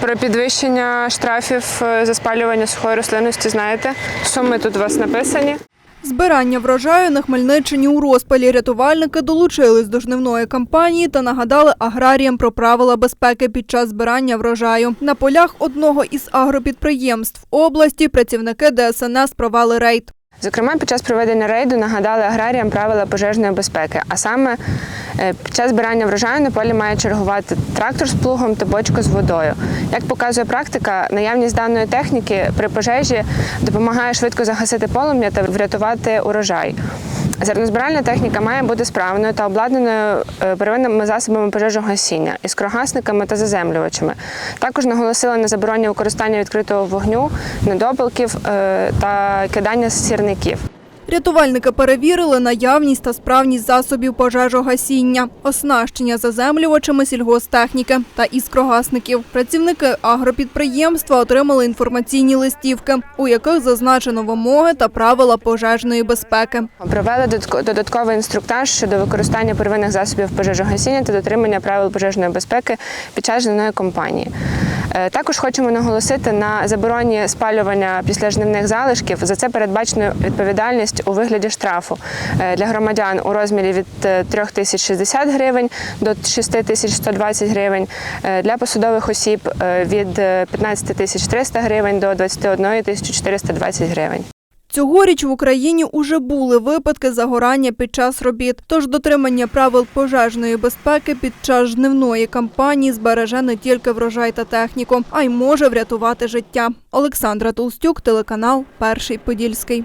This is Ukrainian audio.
Про підвищення штрафів е, за спалювання сухої рослинності знаєте? Суми тут у вас написані. Збирання врожаю на Хмельниччині у розпалі рятувальники долучились до жнивної кампанії та нагадали аграріям про правила безпеки під час збирання врожаю. На полях одного із агропідприємств області працівники ДСНС провели рейд. Зокрема, під час проведення рейду нагадали аграріям правила пожежної безпеки. А саме е, під час збирання врожаю на полі має чергувати трактор з плугом та бочку з водою. Як показує практика, наявність даної техніки при пожежі допомагає швидко загасити полум'я та врятувати урожай. Зернозбиральна техніка має бути справною та обладнаною е, первинними засобами пожежогасіння, іскрогасниками та заземлювачами. Також наголосили на забороні використання відкритого вогню, недопалків е, та кидання сірників. Рятувальники перевірили наявність та справність засобів пожежогасіння, оснащення заземлювачами сільгостехніки та іскрогасників. Працівники агропідприємства отримали інформаційні листівки, у яких зазначено вимоги та правила пожежної безпеки. Провели додатковий інструктаж щодо використання первинних засобів пожежогасіння та дотримання правил пожежної безпеки під час жнивної кампанії. Е, Також хочемо наголосити на забороні спалювання після жнивних залишків. За це передбачено відповідальність у вигляді штрафу е, для громадян у розмірі від е, 3060 гривень до 6120 гривень, е, для посадових осіб е, від е, 15300 гривень до 21420 гривень. Цьогоріч в Україні уже були випадки загорання під час робіт. Тож дотримання правил пожежної безпеки під час жнивної кампанії збереже не тільки врожай та техніку, а й може врятувати життя. Олександра Толстюк, телеканал Перший Подільський.